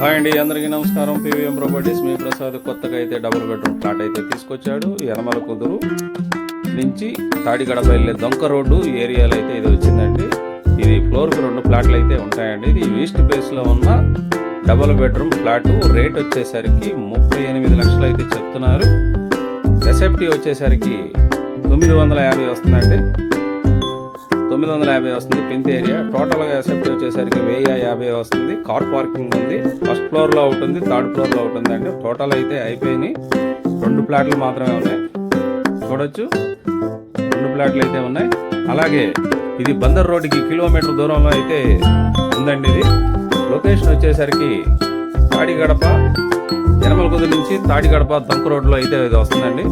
Hi అండి అందరికీ నమస్కారం. పీవీఎం ప్రాపర్టీస్ మీ ప్రసాద్. కొత్తగా అయితే డబుల్ బెడ్రూమ్ ఫ్లాట్ అయితే తీసుకొచ్చాడు. యనమల కుదురు నుంచి తాడిగడప వెళ్ళే దొంక రోడ్డు ఏరియాలో అయితే ఇది వచ్చిందండి. ఇది ఫ్లోర్కి రెండు ఫ్లాట్లు అయితే ఉంటాయండి. ఇది ఈస్ట్ బేస్లో ఉన్న డబుల్ బెడ్రూమ్ ఫ్లాట్. రేట్ వచ్చేసరికి ముప్పై ఎనిమిది లక్షలు అయితే చెప్తున్నారు. ఎస్ఎఫ్టీ వచ్చేసరికి తొమ్మిది వందల యాభై వస్తుందండి. తొమ్మిది వందల యాభై వస్తుంది పెంత్ ఏరియా టోటల్గా సెట్ వచ్చేసరికి వెయ్యి యాభై వస్తుంది. కార్ పార్కింగ్ ఉంది. ఫస్ట్ ఫ్లోర్లో ఒకటి ఉంది థర్డ్ ఫ్లోర్లో ఒకటి ఉంది అండి. టోటల్ అయితే అయిపోయినాయి. రెండు ప్లాట్లు మాత్రమే ఉన్నాయి. చూడొచ్చు. రెండు ప్లాట్లు అయితే ఉన్నాయి. అలాగే ఇది బందర్ రోడ్డుకి కిలోమీటర్ దూరంలో అయితే ఉందండి ఇది. లొకేషన్ వచ్చేసరికి తాడిగడప ఎనమల కుదురు నుంచి తాడిగడప దంకు రోడ్లో అయితే ఇది వస్తుందండి.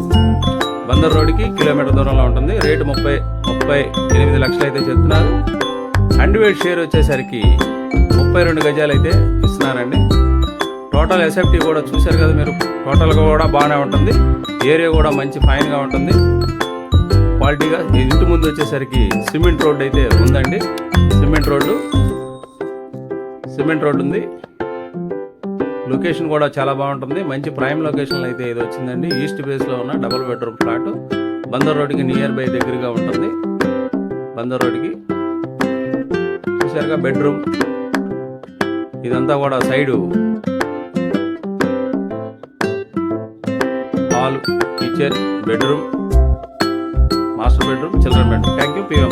బందర్ రోడ్డుకి కిలోమీటర్ దూరంలో ఉంటుంది. రేటు ముప్పై ముప్పై ఎనిమిది లక్షలు అయితే చెప్తున్నారు అండ్వేడ్ షేర్ వచ్చేసరికి ముప్పై రెండు గజాలు అయితే ఇస్తున్నారండి. టోటల్ ఎస్ఎఫ్టీ కూడా చూశారు కదా మీరు? టోటల్గా కూడా బాగానే ఉంటుంది. ఏరియా కూడా మంచి ఫైన్గా ఉంటుంది. క్వాలిటీగా ఇంటి ముందు వచ్చేసరికి సిమెంట్ రోడ్ అయితే ఉందండి. Cement road. సిమెంట్ రోడ్ ఉంది. లొకేషన్ కూడా చాలా బాగుంటుంది. మంచి ప్రైమ్ లొకేషన్లో అయితే ఇది వచ్చిందండి. ఈస్ట్ బేస్లో ఉన్న డబుల్ బెడ్రూమ్ ఫ్లాట్. బందర్ రోడ్కి నియర్ బై దగ్గరగా ఉంటుంది. బందర్ రోడ్కి చూసారుగా బెడ్రూమ్. ఇదంతా కూడా side. Hall kitchen bedroom. Master bedroom children bedroom. Thank you PM